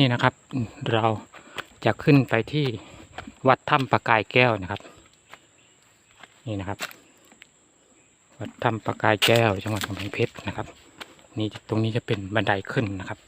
นี่นะครับ เราจะขึ้นไปที่วัดถ้ำประกายแก้วนะครับ นี่นะครับ วัดถ้ำประกายแก้วจังหวัดกำแพงเพชรนะครับ นี่ตรงนี้จะเป็นบันไดขึ้นนะครับ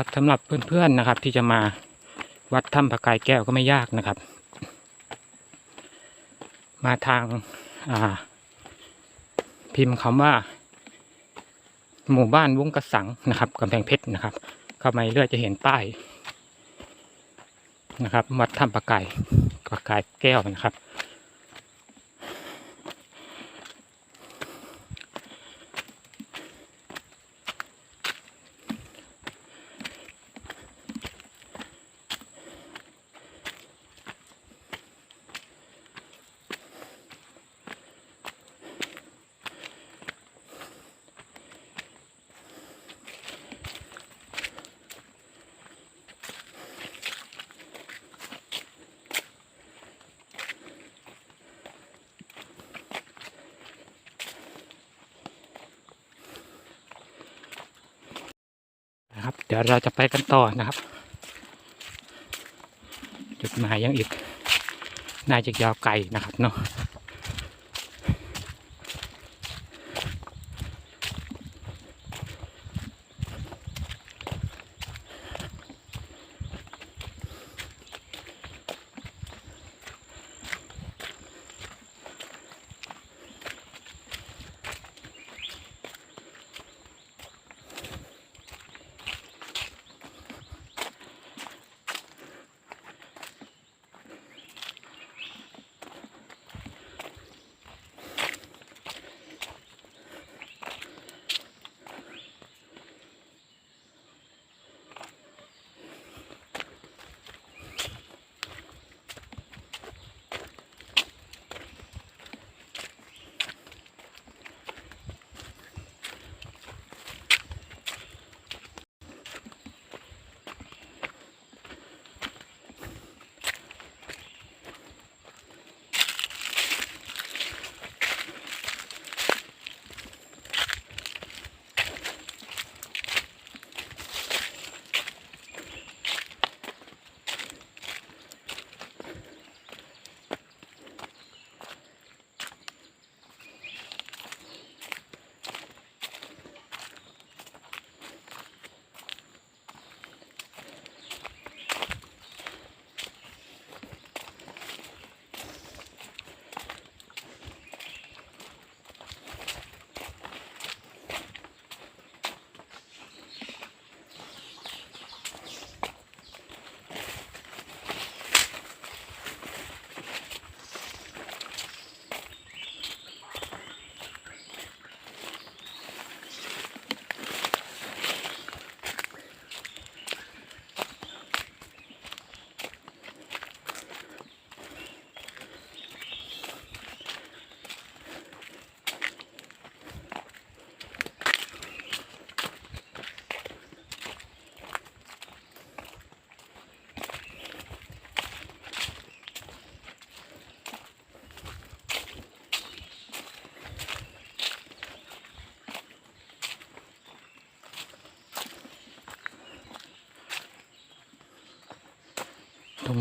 ครับสำหรับเพื่อนๆนะครับ ที่จะมาวัดถ้ำประกายแก้วก็ไม่ยากนะครับ มาทางอ่าพิมพ์คำว่า หมู่บ้านวงกระสังนะครับกำแพงเพชรนะครับ เข้ามาเรื่อยจะเห็นป้ายนะครับ วัดถ้ำประกายประกายแก้วนะครับ เดี๋ยวเราจะไปกันต่อนะครับ จุดหมายยังอีก น่าจะยาวไกลนะครับเนาะ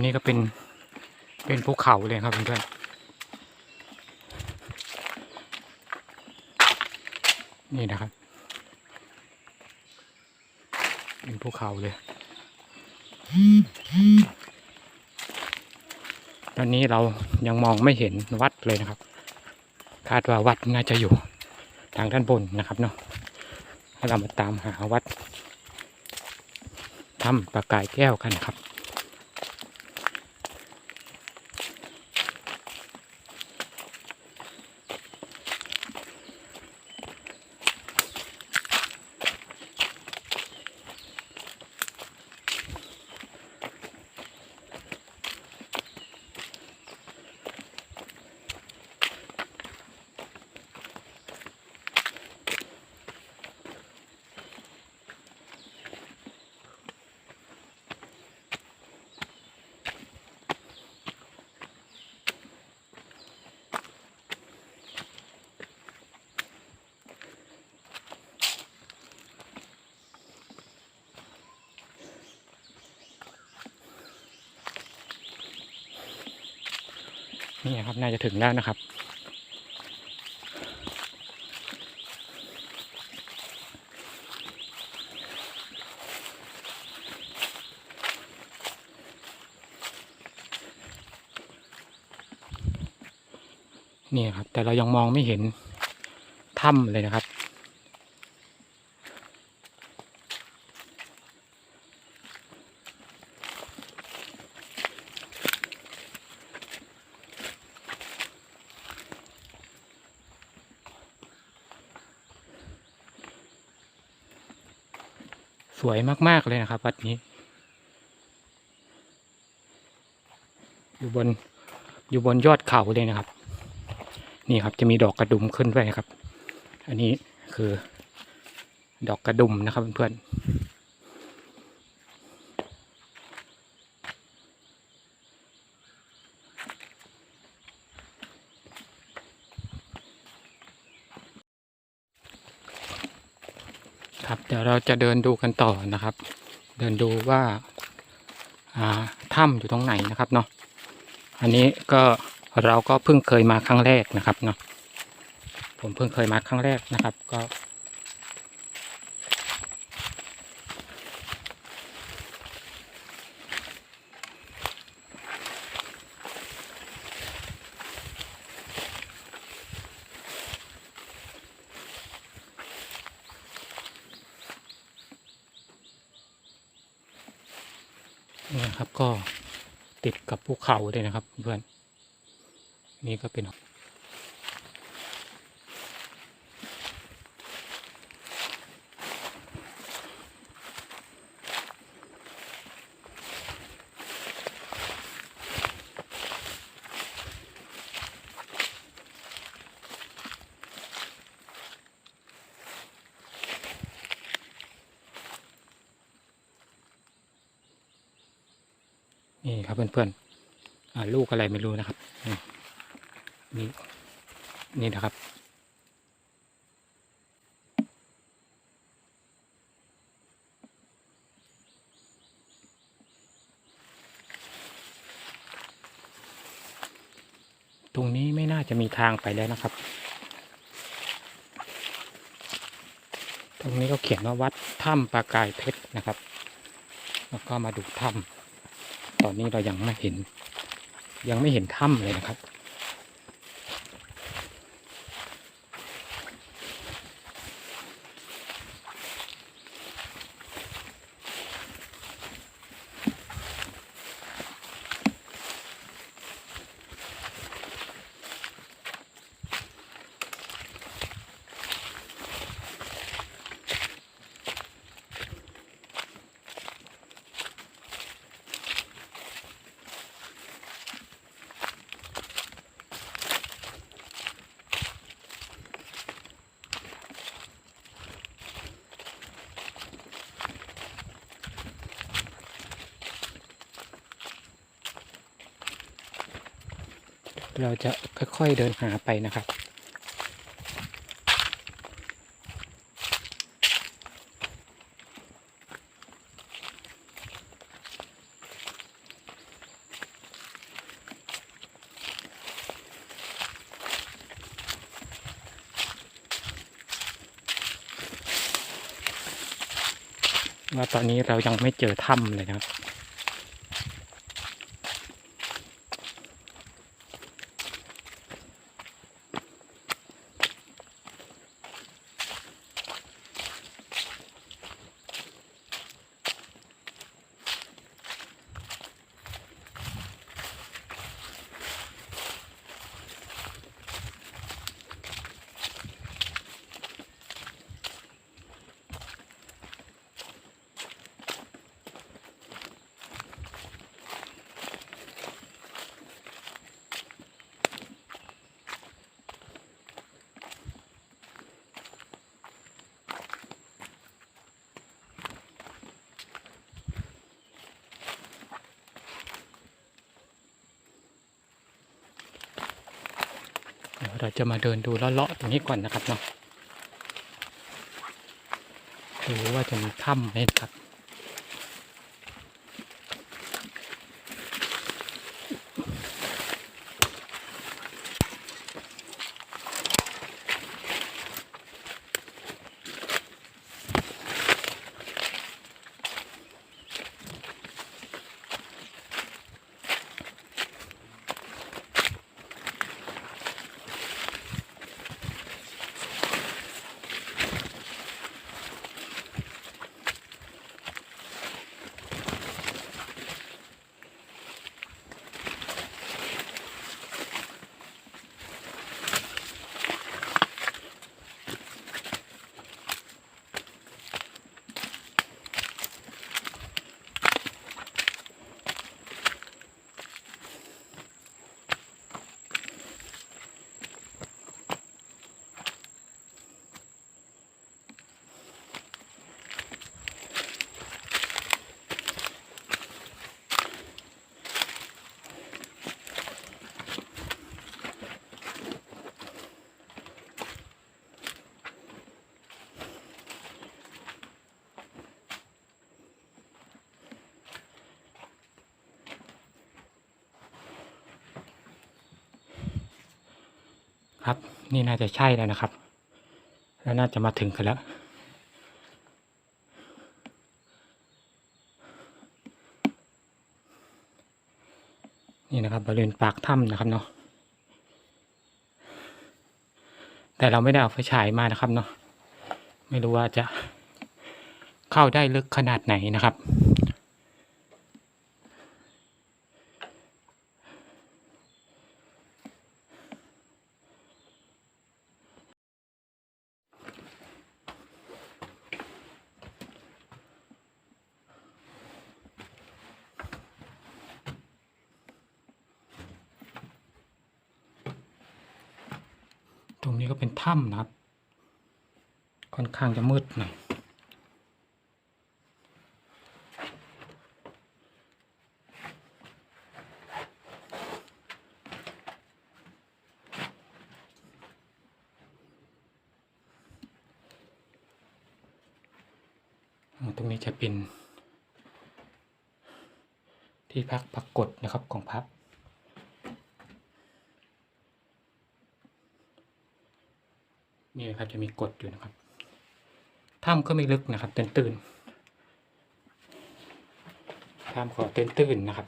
นี้ก็เป็นเป็นภูเขาเลยครับเพื่อนๆนี่นะครับ เป็นภูเขาเลย ตอนนี้เรายังมองไม่เห็นวัดเลยนะครับ คาดว่าวัดน่าจะอยู่ทางด้านบนนะครับเนาะให้เรามาตามหาวัดถ้ำประกายแก้วกันครับ นี่ครับน่าจะถึงแล้วนะครับ นี่ครับ แต่เรายังมองไม่เห็นถ้ำเลยนะครับ สวยมากๆเลยนะครับวัดนี้ อยู่บนอยู่บนยอดเขาเลยนะครับ นี่ครับจะมีดอกกระดุมขึ้นด้วยนะครับ อันนี้คือดอกกระดุมนะครับเพื่อนๆ เดี๋ยวเราจะเดินดูกันต่อนะครับ เดินดูว่าถ้ำอยู่ตรงไหนนะครับเนาะอันนี้ก็เราก็เพิ่งเคยมาครั้งแรกนะครับเนาะผมเพิ่งเคยมาครั้งแรกนะครับ ก็ นี่นะครับก็ ติดกับภูเขาเลยนะครับ เพื่อนนี่ก็เป็น นี่ครับเพื่อนๆลูกอะไรไม่รู้นะครับนี่นี่นี่นะครับตรงนี้ไม่น่าจะมีทางไปแล้วนะครับ ตรงนี้ก็เขียนว่าวัดถ้ำปลากายเพชรนะครับ แล้วก็มาดูถ้ำ ตอนนี้เรายังไม่เห็น ยังไม่เห็นถ้ำเลยนะครับ เราจะค่อยๆเดินหาไปนะครับ ว่าตอนนี้เรายังไม่เจอถ้ำเลยนะครับ เราจะมาเดินดูเลาะๆตรงนี้ก่อนนะครับเนาะดูว่าจะมีถ้ำไหมครับ ครับ นี่น่าจะใช่แล้วนะครับ แล้วน่าจะมาถึงกันแล้วนี่นะครับบริเวณปากถ้ำนะครับเนาะแต่เราไม่ได้เอาไฟฉายมานะครับเนาะไม่รู้ว่าจะเข้าได้ลึกขนาดไหนนะครับ ต รงนี้ก็เป็นถ้ำนะครับ ค่อนข้างจะมืดหน่อยตรงนี้จะเป็นที่พักปรากฏนะครับของพระ นี่นะครับจะมีกฎอยู่นะครับถ้ำก็ไม่ลึกนะครับตื้นตื้นถ้ำขอตื้นตื้นนะครับ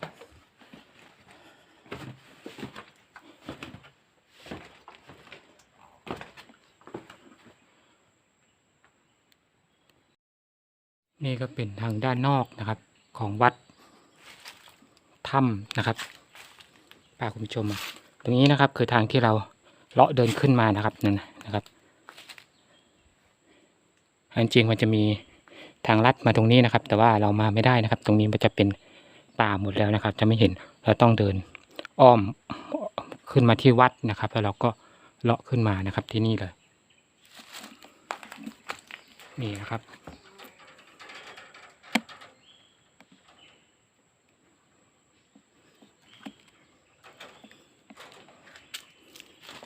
นี่ก็เป็นทางด้านนอกนะครับของวัดถ้ำนะครับพาคุณผู้ชม ตรงนี้นะครับคือทางที่เราเลาะเดินขึ้นมานะครับนั่นนะครับ จริงมันจะมีทางลัดมาตรงนี้นะครับ แต่ว่าเรามาไม่ได้นะครับ ตรงนี้มันจะเป็นป่าหมดแล้วนะครับ จะไม่เห็นเราต้องเดินอ้อมขึ้นมาที่วัดนะครับ แล้วเราก็เลาะขึ้นมานะครับที่นี่เลยนี่นะครับ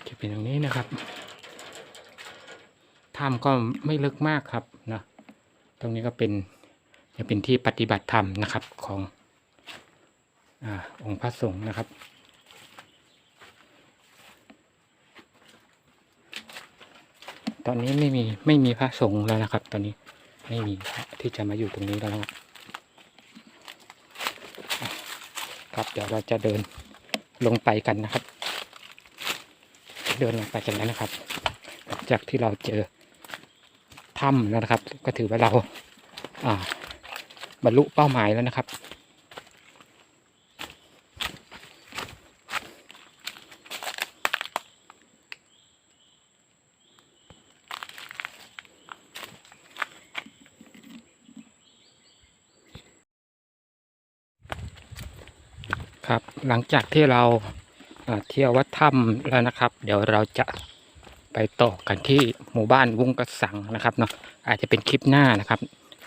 จะเป็นอย่างนี้นะครับ ถ้ำก็ไม่ลึกมากครับนะตรงนี้ก็เป็นจะเป็นที่ปฏิบัติธรรมนะครับของอองค์พระสงฆ์นะครับ ตอนนี้ไม่มีไม่มีพระสงฆ์แล้วนะครับ ตอนนี้ไม่มีพระที่จะมาอยู่ตรงนี้แล้วครับครับเดี๋ยวเราจะเดินลงไปกันนะครับ เดินลงไปกันแล้วนะครับ จากที่เราเจอ ถ้ำแล้วนะครับ ก็ถือว่าเราอ่าบรรลุเป้าหมายแล้วนะครับ ครับหลังจากที่เราเที่ยววัดถ้ำแล้วนะครับ เดี๋ยวเราจะ ไปต่อกันที่หมู่บ้านวุ้งกระสังนะครับเนาะอาจจะเป็นคลิปหน้านะครับ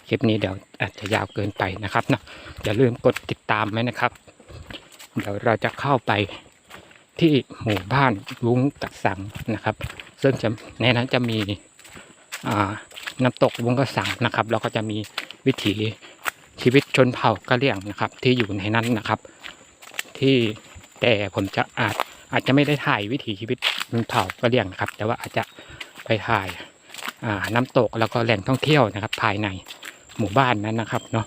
คลิปนี้เดี๋ยวอาจจะยาวเกินไปนะครับเนาะอย่าลืมกดติดตามไว้นะครับ เดี๋ยวเราจะเข้าไปที่หมู่บ้านวุ้งกระสังนะครับ ซึ่งจะในนั้นจะมีน้ำตกวุ้งกระสังนะครับแล้วก็จะมีวิถีชีวิตชนเผ่ากะเหรี่ยงนะครับ ที่อยู่ในนั้นนะครับ ที่แต่ผมจะอาจ อาจจะไม่ได้ถ่ายวิถีชีวิตชนเผ่ากระเหรี่ยงนะครับ แต่ว่าอาจจะไปถ่ายอ่าน้ำตกแล้วก็แหล่งท่องเที่ยวนะครับ ภายในหมู่บ้านนั้นนะครับเนาะ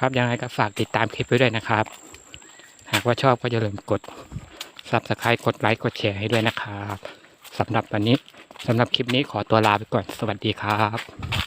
ครับยังไงก็ฝากติดตามคลิปไว้ด้วยนะครับ หากว่าชอบก็อย่าลืมกด subscribe กดไลค์กดแชร์ให้ด้วยนะครับสำหรับวันนี้สำหรับคลิปนี้ขอตัวลาไปก่อนสวัสดีครับ